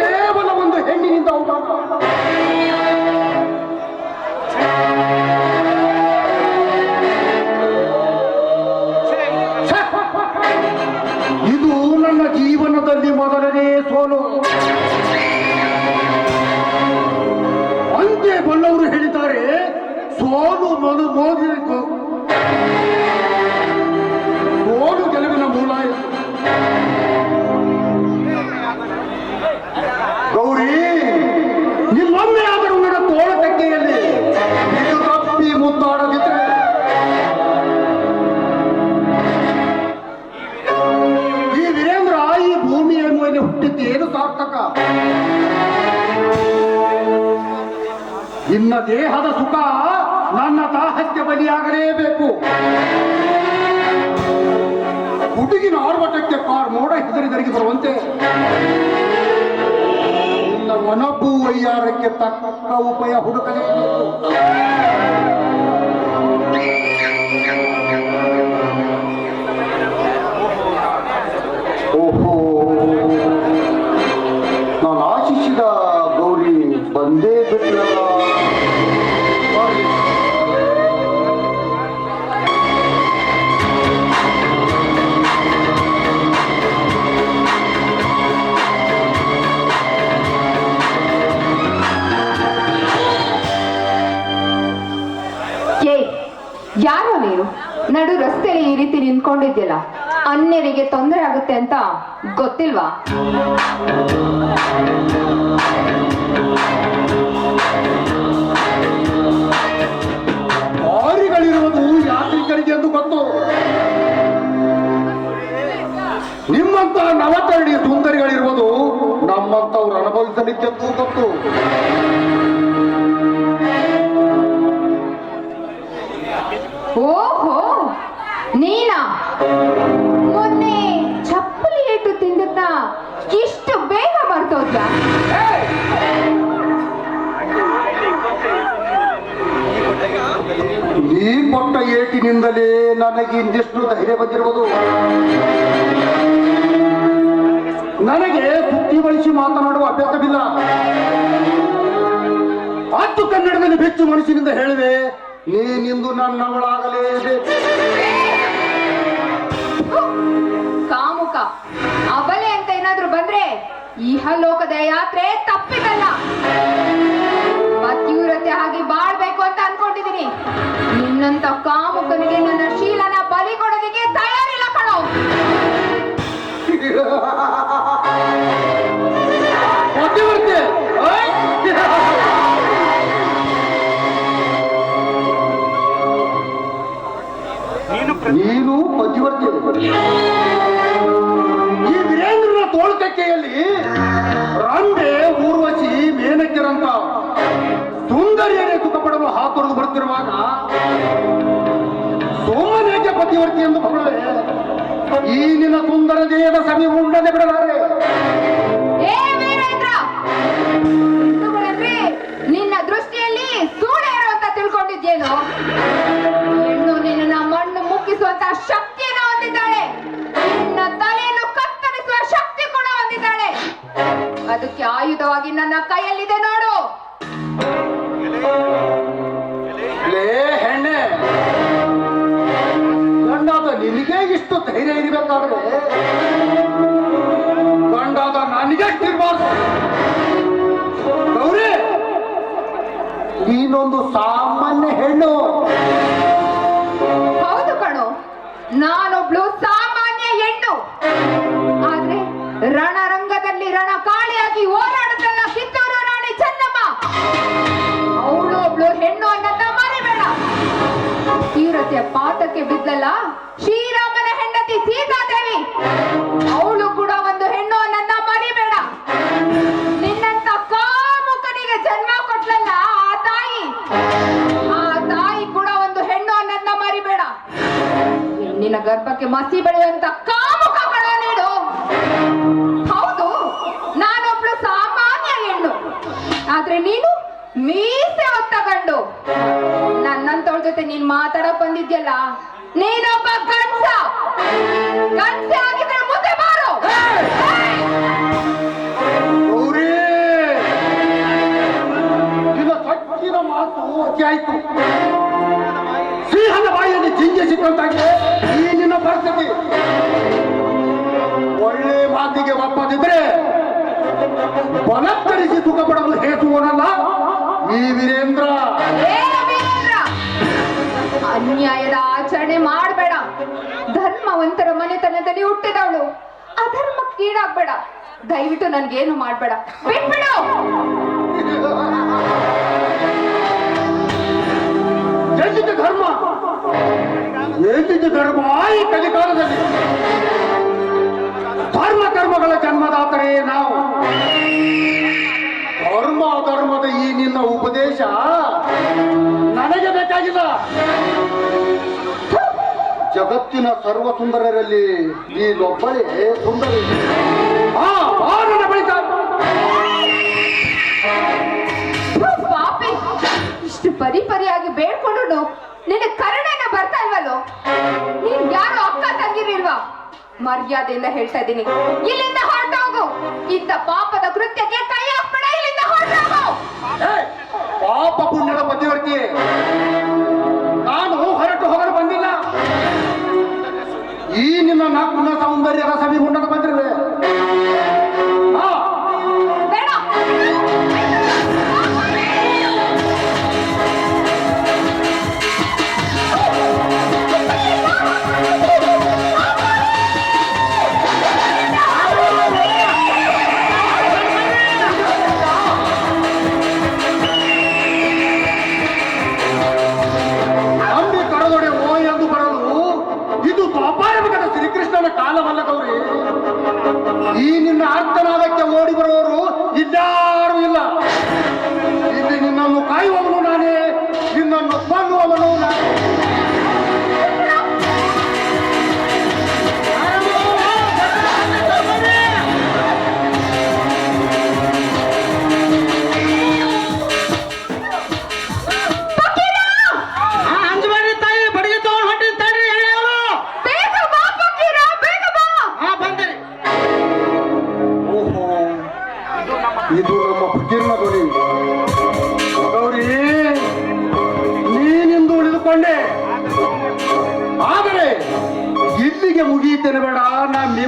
ಕೇವಲ ಒಂದು ಹೆಣ್ಣಿನಿಂದ ಉಂಟಾಗ! ಇದು ನನ್ನ ಜೀವನದಲ್ಲಿ ಮೊದಲನೇ ಸೋಲು ಅಂತೆ ಬಲ್ಲವರು ಹೇಳಿದ್ದಾರೆ, ಸೋಲು ಮನು ಮೋದಿರಬೇಕು ಹುಟ್ಟಿದ್ದು ಏನು ಸಾರ್ಥಕ? ನಿನ್ನ ದೇಹದ ಸುಖ ನನ್ನ ದಾಹಕ್ಕೆ ಬಲಿಯಾಗಲೇಬೇಕು. ಹುಡುಗಿನ ಆರ್ಭಟಕ್ಕೆ ಕಾರ್ ಮೋಡ ಹೆದರಿದರಿಗೆ ಬರುವಂತೆ ನಿನ್ನ ಒನಬ್ಬು ವೈಯಾರಕ್ಕೆ ತಕ್ಕ ಉಪಯ ಹುಡುಕಲೇಬೇಕು ಓಹೋ ಯಾರೋ ನೀನು? ನಡು ರಸ್ತೆಯಲ್ಲಿ ಈ ರೀತಿ ನಿಂತ್ಕೊಂಡಿದ್ಯಲ್ಲ ಅನ್ಯರಿಗೆ ತೊಂದರೆ ಆಗುತ್ತೆ ಅಂತ ಗೊತ್ತಿಲ್ವಾ? ನಿಮ್ಮಂತ ನವತರಣಿಯ ಸುಂದರಿಗಳಿರುವುದು ನಮ್ಮಂತವ್ರು ಅನುಭವಿಸಲಿಕ್ಕೆಂದು ಗೊತ್ತು. ಓಹೋ ನೀನಾ? ಮೊನ್ನೆ ಚಪ್ಪಲಿ ಏಟು ತಿಂದದ್ದ ಇಷ್ಟು ಬೇಗ ಮರ್ತೋದ್ಯಾ ನೀ ಕೊಟ್ಟ ಏಟಿನಿಂದಲೇ ನನಗೆ ಇಂದಿಷ್ಟು ಧೈರ್ಯ ಬಂದಿರುವುದು. ನನಗೆ ಬುದ್ಧಿ ಬಳಸಿ ಮಾತನಾಡುವ ಅಭ್ಯಾಸವಿಲ್ಲ. ಅತ್ತು ಕನ್ನಡದಲ್ಲಿ ಬೆಚ್ಚು ಮನಸ್ಸಿನಿಂದ ಹೇಳಿದೆ ನೀನಿಂದು ನನ್ನವಳಾಗಲೇ ಕಾಮುಕ ಅಬಲೆ ಅಂತ ಏನಾದ್ರೂ ಬಂದ್ರೆ ಇಹಲೋಕದ ಯಾತ್ರೆ ತಪ್ಪಿದಲ್ಲ ಪತಿವ್ರತೆ ಆಗಿ ಬಾಳ್ಬೇಕು ಅಂತ ಅನ್ಕೊಂಡಿದೀನಿ ನಿನ್ನಂತ ಕಾಮುಕನಿಗೆ ನನ್ನ ಶೀಲನ ಬಲಿ ಕೊಡೋದಕ್ಕೆ ನೀನು ಮಧ್ಯವರ್ತಿ ಈ ವೀರೇಂದ್ರನ ತೋಳ್ಕಕ್ಕೆಯಲ್ಲಿ ರಂಬೆ ಊರ್ವಶಿ ಮೇನಕ್ಕಿರಂತ ಸುಂದರಿಯನ್ನೇ ಸುಖ ಪಡಲು ಹಾತೊರೆದು ಬರುತ್ತಿರುವಾಗ ಸೋಮನೇಜ ಪತಿವರ್ತಿ ಎಂದು ಹೊಗಳವೆ ಈ ನಿನ್ನ ಸುಂದರ ದೇವ ಸಭೆ ಉಂಡದೆ ಬಿಡಲಾರೆ. ನಿನ್ನ ದೃಷ್ಟಿಯಲ್ಲಿ ಸೂಳೆರು ಅಂತ ತಿಳ್ಕೊಂಡಿದ್ದೇನು? ಹೆಣ್ಣು ನಿನ್ನ ಮಣ್ಣು ಮುಕ್ಕಿಸುವಂತ ಶಕ್ತಿಯನ್ನು ಹೊಂದಿದ್ದಾಳೆ. ನಿನ್ನ ತಲೆಯನ್ನು ಕತ್ತರಿಸುವ ಶಕ್ತಿ ಕೂಡ ಹೊಂದಿದ್ದಾಳೆ. ಅದಕ್ಕೆ ಆಯುಧವಾಗಿ ನನ್ನ ಕೈಯಲ್ಲಿದೆ ನೋಡು. ಇಷ್ಟು ಧೈರ್ಯ ಇರಬೇಕಾದ್ರೆ ಗಂಡಾದ ನನಗೆ ಗೌರಿ, ನೀನೊಂದು ಸಾಮಾನ್ಯ ಹೆಣ್ಣು. ಹೌದು ಕಣೋ, ನಾನೊಬ್ಳು ಸಾಮಾನ್ಯ ಹೆಣ್ಣು. ಆದ್ರೆ ರಣರಂಗದಲ್ಲಿ ರಣಕಾಳಿಯಾಗಿ ಹೋರಾಡುತ್ತಲ್ಲ ಕಿತ್ತೂರು ರಾಣಿ ಚೆನ್ನಮ್ಮ. ಅವಳು ಒಬ್ಳು ಹೆಣ್ಣು ಅನ್ನ ಮರಿಬೇಡ. ತೀವ್ರತೆಯ ಪಾತಕ್ಕೆ ಬಿದ್ದಲ್ಲ ಶ್ರೀರಾಮನ ಗರ್ಭಕ್ಕೆ ಮಸಿ ಬೆಳೆಯುವಂತ ಕಾಮುಕಗಳ ನೀಡು. ಹೌದು, ನಾನೊಬ್ಳು ಸಾಮಾನ್ಯ ಹೆಣ್ಣು. ಆದ್ರೆ ನೀನು ಮೀಸೆ ಹೊತ್ತ ಗಂಡು. ನನ್ನಂತವಳ ಜೊತೆ ನೀನ್ ಮಾತಾಡಕ್ ಬಂದಿದ್ಯಲ್ಲ, ನೀನೊಬ್ಬ ಗಂಡ್ಸ. ಕಂಚೆ ಆಗಿದ್ರೆ ಮುಂದೆ ಬಾರೋ. ಮಾತು ಅತಿ ಆಯ್ತು. ಸಿಂಹದ ಬಾಯಿಯಲ್ಲಿ ಜಿಂಗೆ ಸಿಕ್ಕಂತಾಗಿದೆ ಈ ಪರಿಸ್ಥಿತಿ. ಒಳ್ಳೆ ಮಾತಿಗೆ ಒಪ್ಪದಿದ್ರೆ ಬಲತ್ತರಿಸಿ ಸುಖ ಪಡಲು ಹೇಸುವನಲ್ಲ ಈ ವೀರೇಂದ್ರ? ಅನ್ಯಾಯದ ಆಚರಣೆ ಮಾಡಬೇಡ. ಧರ್ಮವಂತರ ಮನೆತನದಲ್ಲಿ ಹುಟ್ಟಿದವಳು. ಅಧರ್ಮಕ್ಕೀಡಾಗ್ಬೇಡ ದಯವಿಟ್ಟು ನನ್ಗೇನು ಮಾಡ್ಬೇಡ. ಬಿಟ್ಬಿಡು. ಧರ್ಮ. ಎಲ್ಲಿದ್ದ ಧರ್ಮ? ಈ ಕಲಿಕಾಲದಲ್ಲಿ. ಧರ್ಮ ಕರ್ಮಗಳ ಜನ್ಮದಾತರೇ ನಾವು. ಧರ್ಮ ಅಧರ್ಮದ ಈ ನಿನ್ನ ಉಪದೇಶ ನನಗೆ ಬೇಕಾಗಿಲ್ಲ. ಜಗತ್ತಿನ ಸರ್ವ ಸುಂದರರಲ್ಲಿ ನೀನೊಬ್ಬಳೇ ಸುಂದರಿ. ಆ ಬಾರನ ಬಳಿಕ ಇಷ್ಟು ಪರಿ ಪರಿಯಾಗಿ ಬೇಡ್ಕೊಂಡು ನಿನ್ನ ಕರುಣೆನ ನೀನ್ ಯಾರು ಅಕ್ಕ ತಂಗಿರಿಲ್ವಾ? ಮರ್ಯಾದೆಯಿಂದ ಹೇಳ್ತಾ ಇದ್ದೀನಿ. ಇಲ್ಲಿಂದ ಹೊರಟೋಗು ಇಂತ ಪಾಪದ ಕೃತ್ಯಕ್ಕೆ ಕೈ ಹಾಕ್ಬೇಡ, ಇಲ್ಲಿಂದ ಹೊರಟೋಗು ಪಾಪ ಪುಣ್ಯದ ಮಧ್ಯವರ್ತಿ. ನಾನು ಹೊರಟು ಹೋಗಲು ಬಂದಿಲ್ಲ. ಈ ನಿನ್ನ ನಾಲ್ಕು ಸೌಂದರ್ಯದ ಸವಿ ಉಂಡಕ್ಕೆ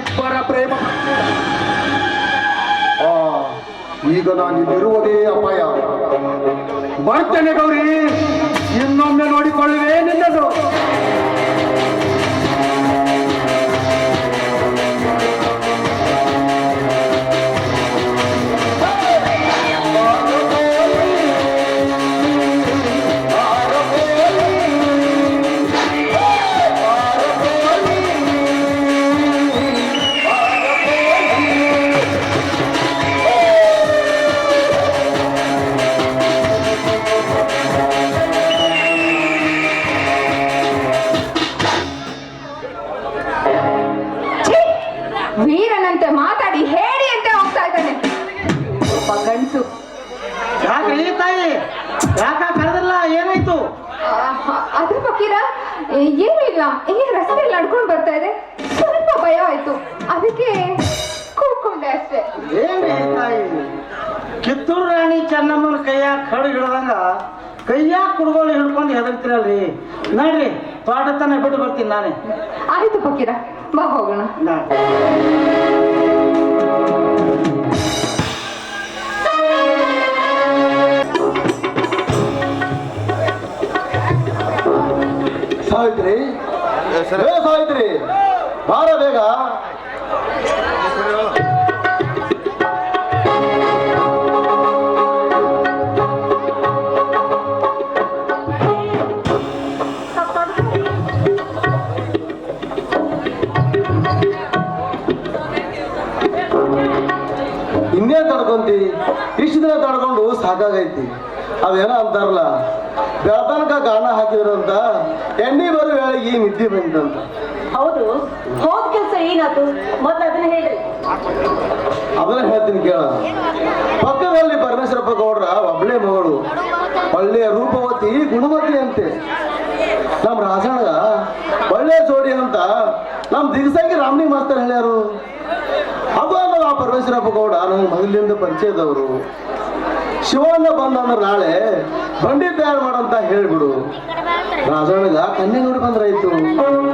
ನಮ್ಮಿಬ್ಬರ ಪ್ರೇಮ. ಈಗ ನಾನು ಇಲ್ಲಿರುವುದೇ ಅಪಾಯ. ಬರ್ತೇನೆ ಗೌರಿ ಇನ್ನೊಮ್ಮೆ ನೋಡಿಕೊಳ್ಳುವೆ ನಿನ್ನದು. ಕಿತ್ತೂರು ರಾಣಿ ಚೆನ್ನಮ್ಮನ ಕೈಯಾಗ ಕಡು ಹಿಡ್ದಂಗ ಕೈಯಾಗ ಕುಡ್ಗೋಲ್ ಹಿಡ್ಕೊಂಡು ಹೆದರ್ತಿರಲ್ರಿ? ನೋಡ್ರಿ ತೋಟ ತಾನೆ ಬಿಟ್ಟು ಬರ್ತೀನಿ ನಾನೇ. ಆಯ್ತು ಪಕ್ಕೀರ ಬಾ ಹೋಗೋಣ. ನಾ ಸಾವಿತ್ರಿ? ಏ ಸಾವಿತ್ರಿ ಬಾರ ಬೇಗ. ಇನ್ನೇನ್ ತಡ್ಕೊಂತಿ. ಇಷ್ಟು ದಿನ ತಡ್ಕೊಂಡು ಸಾಕಾಗೈತಿ. ಅವೇನೋ ಅಂತಾರಲ್ಲ ಬೆಳತನಕ ಗಾಣ ಹಾಕಿದ್ರಂತ ಎಣ್ಣೆ ಬರೋ ವೇಳೆಗೆ ಈ ನಿದ್ದೆ ಬಂದಂತ ಹೌದು. ಹೋದ್ ಕೆಲಸ ಏನಾಯ್ತು ಮತ್ತೆ ಅದನ್ನ ಹೇಳಿ ಅದನ್ನ ಹೇಳ್ತೀನಿ ಕೇಳ. ಪಕ್ಕದಲ್ಲಿ ಪರಮೇಶ್ವರಪ್ಪ ಗೌಡ್ರ ಒಬ್ಳೆ ಮಗಳು. ಒಳ್ಳೆಯ ರೂಪವತಿ ಗುಣವತಿ ಅಂತೆ. ನಮ್ ರಾಜಣ್ಣ ಒಳ್ಳೆ ಜೋಡಿ ಅಂತ ನಮ್ ದಿಗ್ಸಾಗಿ ರಾಮನಿ ಮಾಸ್ತರ್ ಹೇಳ್ಯಾರು. ಅದು ಪರಮೇಶ್ವರಪ್ಪ ಗೌಡ ನನಗೆ ಮೊದಲಿಂದ ಪರಿಚಯದವರು. ಶಿವಣ್ಣ ಬಂದ ಅಂದ್ರೆ ನಾಳೆ ಬಂಡಿ ತಯಾರು ಮಾಡಂತ ಹೇಳ್ಬಿಡು. ರಾಜಣ್ಣಗ ಕನ್ಯೆ ನೋಡಿ ಬಂದ್ರಾಯ್ತು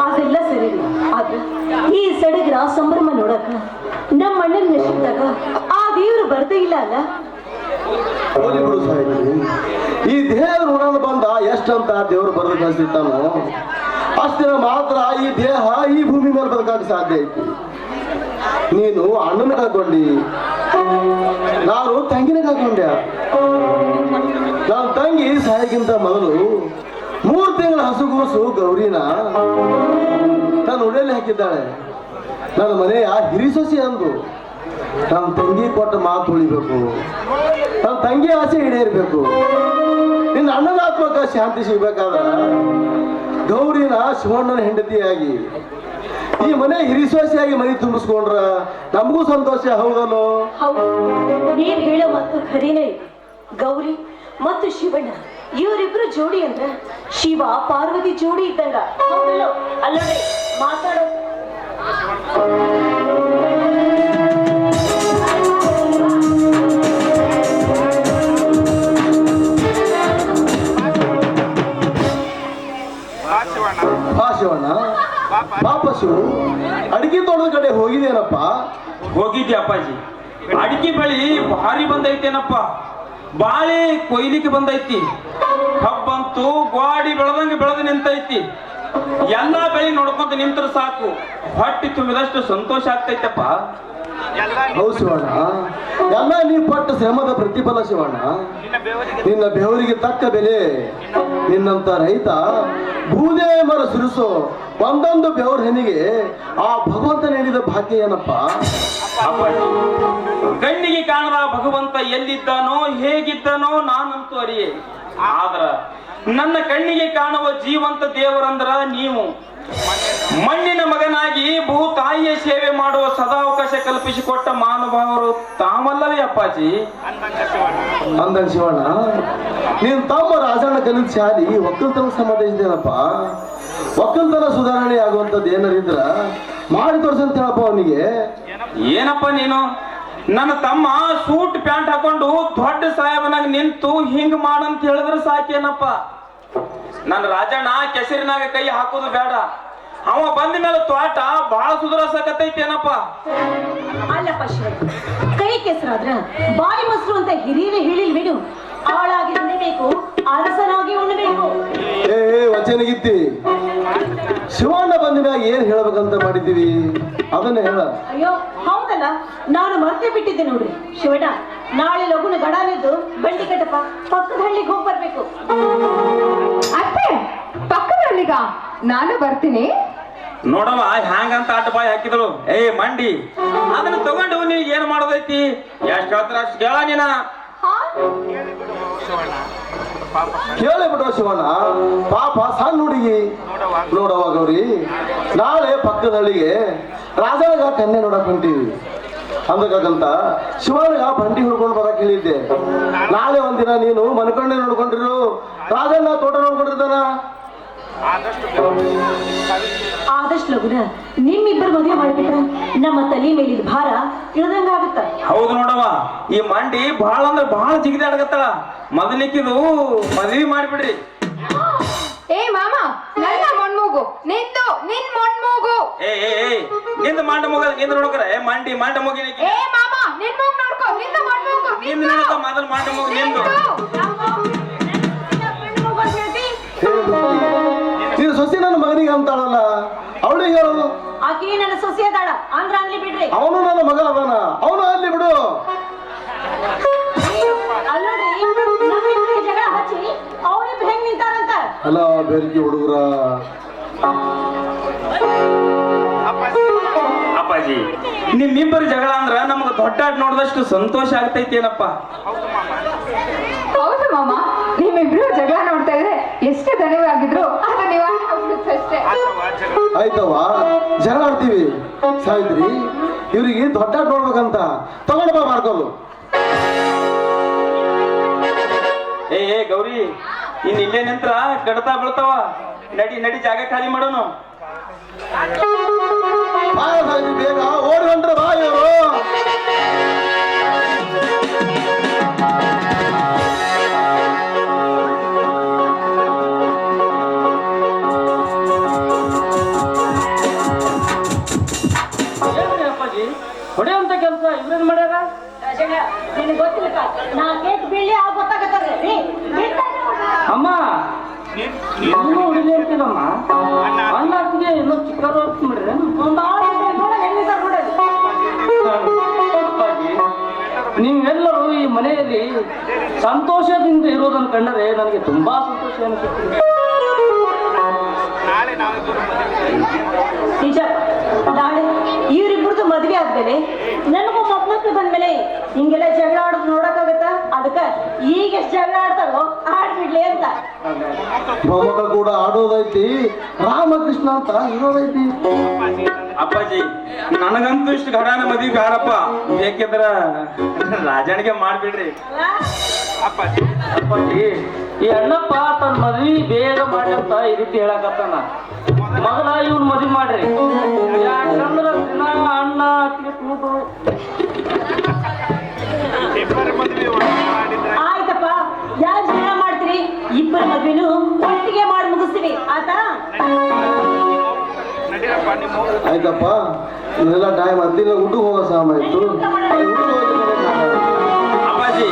ಅದೆಲ್ಲ ಸರಿ. ಈ ಸಡಗರ ಸಂಭ್ರಮ ನೋಡಕ ನಮ್ಮ ಮಣ್ಣಿನ ನಶಿದ್ದಾಗ ಆ ದೇವ್ರು ಬರ್ತೇ ಇಲ್ಲ ಅಲ್ಲ? ಬಿಡು ಈ ದೇಹದ ಋಣ ಬಂದ ಎಷ್ಟಂತ ದೇವರು ಬರೆದು ಕಳಿಸಿರ್ತಾನೋ ಅಷ್ಟಿನ ಮಾತ್ರ ಈ ದೇಹ ಈ ಭೂಮಿ ಮೇಲೆ ಬದುಕಕ್ಕೆ ಸಾಧ್ಯ ಐತಿ. ನೀನು ಅಣ್ಣನ ಕಳ್ಕೊಂಡಿ ನಾನು ತಂಗಿನ ಕಳ್ಕೊಂಡೆ ನನ್ನ ತಂಗಿ ಸಾಯಿಗಿಂತ ಮೊದಲು ಮೂರು ತಿಂಗಳ ಹಸುಗೂಸು ಗೌರಿನ. ನಾನು ಉಡೆಯಲ್ಲಿ ಹಾಕಿದ್ದಾಳೆ. ನನ್ನ ಮನೆಯ ಹಿರಿಸೊಸಿ ಅಂದು. ನನ್ನ ತಂಗಿ ಕೊಟ್ಟ ಮಾತು ಉಳಿಬೇಕು. ನನ್ನ ತಂಗಿ ಆಸೆ ಈಡೇರ್ಬೇಕು. ನಿನ್ನ ಅಣ್ಣನ ಆತ್ಮಕ ಶಾಂತಿ ಸಿಗ್ಬೇಕಾದ್ರ ಗೌರಿನ ಶಿವಣ್ಣನ ಹೆಂಡತಿಯಾಗಿ. ಈ ಮನೆ ಹಿರಿಸೋಸಿಯಾಗಿ ಮನೆ ತುಂಬಿಸ್ಕೊಂಡ್ರ ನಮಗೂ ಸಂತೋಷ ಹೌದಲ್ಲೋ? ಹೌದು. ನೀವ್ ಹೇಳೋ ಮತ್ತು ಖರೀನೇ? ಗೌರಿ ಮತ್ತು ಶಿವಣ್ಣ ಇವರಿಬ್ರು ಜೋಡಿ ಅಂದ್ರ ಶಿವ ಪಾರ್ವತಿ ಜೋಡಿ ಇದ್ದಂಗ. ಅಲ್ಲದೆ ಅಲ್ಲೋಡೆ ಮಾತಾಡೋ. ಶಿವಣ್ಣ. ಪಾಪ ಅಡಿಗೆ ತೋಟದ ಕಡೆ ಹೋಗಿದೇನಪ್ಪ ಹೋಗಿದ್ದೆ ಅಪ್ಪಾಜಿ. ಅಡಿಕೆ ಬೆಳಿ ಭಾರಿ ಬಂದೈತೇನಪ್ಪ ಬಾಳೆ ಕೊಯ್ಲಿಕ್ಕೆ ಬಂದೈತಿ. ಕಬ್ಬಂತೂ ಗೋಡಿ ಬೆಳೆದಂಗೆ ಬೆಳೆದು ನಿಂತೈತಿ. ಎಲ್ಲಾ ಬೆಳಿ ನೋಡ್ಕೊಂತ ನಿಂತ್ರ ಸಾಕು. ಹೊಟ್ಟಿ ತುಂಬಿದಷ್ಟು ಸಂತೋಷ ಆಗ್ತೈತಪ್ಪ. ಹೌದು ಶಿವಣ್ಣ. ಎಲ್ಲ ನೀ ಪಟ್ಟ ಶ್ರಮದ ಪ್ರತಿಫಲ ಶಿವಣ್ಣ. ನಿನ್ನ ಬೆವರಿಗೆ ತಕ್ಕ ಬೆಲೆ, ನಿನ್ನಂತ ರೈತ ಭೂದೇ ಮರ ಸುರಿಸೋ ಒಂದೊಂದು ಬೆವರ ಹೆನಿಗೆ ಆ ಭಗವಂತ ನೀಡಿದ ಭಾಗ್ಯ ಏನಪ್ಪ? ಕಣ್ಣಿಗೆ ಕಾಣದ ಭಗವಂತ ಎಲ್ಲಿದ್ದಾನೋ, ಹೇಗಿದ್ದಾನೋ ನಾನಂತೂ ಅರಿಯೇ. ಆದ್ರ ನನ್ನ ಕಣ್ಣಿಗೆ ಕಾಣುವ ಜೀವಂತ ದೇವರಂದ್ರ ನೀವು. ಮಣ್ಣಿನ ಮಗನಾಗಿ ಭೂ ತಾಯಿಯ ಸೇವೆ ಮಾಡುವ ಸದಾವಕಾಶ ಕಲ್ಪಿಸಿಕೊಟ್ಟ ಮಹಾನುಭಾವರು ತಾಮಲ್ಲವೇ ಅಪ್ಪಾಜಿ? ಅಂದನ್ ಶಿವಣ್ಣ ನೀನ್ ತಮ್ಮ ರಾಜಣ್ಣ ಕಲಿತ ಶಾಲಿ ಒಕ್ಕಲ್ತನ ಸಂಬಂಧಿಸಿದೇನಪ್ಪ ಒಕ್ಕಲ್ತನ ಸುಧಾರಣೆ ಆಗುವಂತದ್ದು ಏನಾರಿದ್ರ ಮಾಡಿ ತೋರ್ಸಂತ ಹೇಳಪ್ಪ ಅವನಿಗೆ. ಏನಪ್ಪ ನೀನು? ನನ್ನ ತಮ್ಮ ಸೂಟ್ ಪ್ಯಾಂಟ್ ಹಾಕೊಂಡು ದೊಡ್ಡ ಸಾಹೇಬನಾಗ ನಿಂತು ಹಿಂಗ್ ಮಾಡಂತ ಹೇಳಿದ್ರೆ ಸಾಕೇನಪ್ಪ? ನನ್ನ ರಾಜಣ್ಣ ಕೆಸರಿನಾಗ ಕೈ ಹಾಕೋದು ಬೇಡ. ಅವ ಬಂದ ಮೇಲೆ ತೋಟ ಬಹಳ ಸುಧಾರಸಕತ್ತೈತೇನಪ್ಪ ಅಲ್ಲಪ್ಪ ಶಿವ ಕೈ ಕೆಸರಾದ್ರ ಬಾಯಿ ಮೊಸರು ಅಂತ ಹಿರಿಯರೇ ಬಿಡು. ಹಾಳಾಗಿ ಉಣ್ಣಬೇಕು ಅರಸನಾಗಿ ಉಣ್ಣಬೇಕು. ಏ ವಚನಗಿತ್ತಿ ಶಿವಣ್ಣ ಬಂದಿನಾಗ ಏನ್ ಹೇಳ್ಬೇಕಂತ ಮಾಡಿದ್ದೀವಿ ಅದನ್ನ ಹೇಳ. ಅಯ್ಯೋ ಹೌದಲ್ಲ ನಾನು ಮರ್ತೇ ಬಿಟ್ಟಿದ್ದೆ ನೋಡ್ರಿ. ಶಿವಣ್ಣ ನಾಳೆ ಲಗುನ ಗಡಾನಿದ್ದು ಬೆಳ್ಳಿ ಕಟ್ಟಪ್ಪ. ಪಕ್ಕದ ಹಳ್ಳಿಗೆ ಹೋಗಿ ಬರ್ಬೇಕು. ಅತ್ತೆ ಪಕ್ಕದಲ್ಲಿಗ ನಾನು ಬರ್ತೀನಿ. ನೋಡವ ಹ್ಯಾಂಗಂತ ಆಟ ಬಾಯಿ ಹಾಕಿದಳು ಏ ಮಂಡಿ. ಅದನ್ನ ತಗೊಂಡು ನೀನ್ ಏನ್ ಮಾಡೋದೈತಿ? ಎಷ್ಟ್ ಹೇಳ್ತಾರ ಅಷ್ಟು ಕೇಳ ನೀನ. ಹಾ ಕೇಳಿ ಬಿಡುವ ಶಿವಣ್ಣ. ಪಾಪ ಸಣ್ಣ ಹುಡುಗಿ. ನೋಡವ ನಾಳೆ ಪಕ್ಕದ ಹಳ್ಳಿಗೆ ರಾಜಾಗ ಕನ್ಯೆ ನೋಡಕ್ ಹೊಂಟೀವಿ. ಅಂದಕ್ಕಂತ ಶಿವನಿಗ ಬಂಡಿ ಹುಡ್ಕೊಂಡು ಬರಕ್ ಹೇಳಿದ್ದೆ. ನಾಳೆ ಒಂದಿನ ನೀನು ಮನ್ಕೊಂಡೆ ನೋಡ್ಕೊಂಡಿರು. ರಾಜಣ್ಣ ತೋಟ ನೋಡ್ಕೊಂಡಿರ್ತಾನ? ಆದಷ್ಟು ಲಗುನ ನಿಮ್ಮಿಬ್ಬರು ಮದುವೆ ಮಾಡಿಬಿಟ್ರೆ ನಮ್ಮ ತಲೆ ಮೇಲಿದ ಭಾರ ಇಳದಂಗಾಗುತ್ತ. ಹೌದು ನೋಡವ ಈ ಮಂಡಿ ಬಹಳ ಅಂದ್ರೆ ಬಹಳ ಜಿಗಿದಾಡಕತ್ತಾಳ ಮೊದಲಿಕ್ಕಿದು ಮದ್ವಿ ಮಾಡಿಬಿಡ್ರಿ. ಏ ಮಾಮ ನನ್ನ ಮೊಣ್ಮೂಗು ನಿಂದು ನಿನ್ ಮೊಣ್ಮೂಗು. ಏ ಏ ಏ ನಿಂದ ಮಂಡ ಮುಗ ನಿಂದ ನೋಡ್ಕರ ಏ ಮಂಡಿ ಮಂಡ ಮುಗಿನಿಕ್ಕೆ ಏ ಮಾಮ ನಿನ್ ಮೂಗ್ ನೋಡ್ಕೊ ನಿಂದ ಮೊಣ್ಮೂಗು ನಿಂದ. ನಿಂದ ಮೊದಲು ಮಂಡ ಮುಗ ನಿಂದು. ಸೊಸಿ ನನ್ನ ಮಗನಿಗೆ ಅಂತಾಳಲ್ಲ. ಅವಳು ಹೇಳು ಆಕಿ ನನ್ನ ಸೊಸೆ ಅದಾಳ. ಅಂದ್ರ ಅನ್ಲಿ ಬಿಡ್ರಿ. ಅವನು ನನ್ನ ಮಗ ಅದಾನ. ಅವನು ಅಲ್ಲಿ ಬಿಡು. ಅಲ್ಲ ಬೆರ್ಗಿ ಹುಡುಗರ. ಅಪ್ಪಾಜಿ. ನಿಮ್ಮಿಬ್ಬರ ಜಗಳ ಅಂದ್ರ ನಮ್ಗೆ ದೊಡ್ಡ ನೋಡಿದಷ್ಟು ಸಂತೋಷ ಆಗ್ತೈತಿ ಏನಪ್ಪ? ಹೌದು ಮಾಮ ನಿಮ್ಮಿಬ್ರು ಜಗಳ ನೋಡ್ತಾ ಇದ್ರೆ ಎಷ್ಟು ದಣಿವಾಗಿದ್ರು ಅದು ನಿವಾರಣೆ ಆಗ್ಬಿಡುತ್ತೆ ಅಷ್ಟೇ ಆಯ್ತವ ಜಗಳ ಆಡ್ತೀವಿ ಸಾವಿತ್ರಿ ಇವ್ರಿಗೆ ದೊಡ್ಡ ನೋಡ್ಬೇಕಂತ. ತಗೊಂಡ ಬಾ ಮಾಡ್ಕೊಂಡು ಏ ಏ ಗೌರಿ ಇನ್ ಇಲ್ಲೇ ನಿಂತ್ರ ಕಡತಾ ಬೀಳ್ತಾವ. ನಡಿ ನಡಿ ಜಾಗ ಖಾಲಿ ಮಾಡೋನು. ಬೇಗ. ಓಡಿ ಬಾ ಇವರು. ಅಮ್ಮ ಇನ್ನೂ ಹುಡುಗಿ ಅಂತೀನಮ್ಮ ಅಣ್ಣ ಅತ್ತಿಗೆ ಇನ್ನೂ ಚಿಕ್ಕವರು ಅಂತ ಮಾಡಿದ್ರೆ ಅಪ್ಪಾಜಿ ನೀವೆಲ್ಲರೂ ಈ ಮನೆಯಲ್ಲಿ ಸಂತೋಷದಿಂದ ಇರೋದನ್ನು ಕಂಡರೆ ನನಗೆ ತುಂಬಾ ಸಂತೋಷ ಅನಿಸುತ್ತದೆ ಟೀಚರ್ ಆದ್ಮೇಲೆ ನನಗೂ ಮಕ್ಕಳು ಬಂದ್ಮೇಲೆ ಹಿಂಗೆಲ್ಲ ಜಗಳ ಆಡೋದು ನೋಡಕ್ಕಾಗತ್ತ? ಅದಕ್ಕ ಈಗ ಎಷ್ಟು ಜಗಳ ಆಡ್ತಾರೋ ಆಡ್ಬಿಡ್ಲಿ ಅಂತ. ಮೊಮ್ಮಕ್ಕಳು ಕೂಡ ಆಡೋದೈತಿ. ರಾಮಕೃಷ್ಣ ಅಂತ ಇರೋದೈತಿ. ಅಪ್ಪಾಜಿ ನನಗಂತೂ ಇಷ್ಟು ಘರಾನ ಮದುವೆ ಬೇಡಪ್ಪ. ಬೇಕಿದ್ರ ರಾಜನಿಗೆ ಮಾಡ್ಬಿಡ್ರಿ. ಅಪ್ಪಾಜಿ. ಈ ಅಣ್ಣಪ್ಪ ತನ್ನ ಮದ್ವಿ ಬೇಗ ಮಾಡಿ ಅಂತ ಈ ರೀತಿ ಹೇಳಕತ್ತಾನ. ಮಗನ ಇವ್ನ ಆಯ್ತಪ್ಪ ಇದೆಲ್ಲ ಟೈಮ್ ಅಂತಿಲ್ಲ ಊಟ ಹೋಗೋ ಸಾಮಾಯ್ತು ಊಟ ಹೋಗಿ ಅಪ್ಪಾಜಿ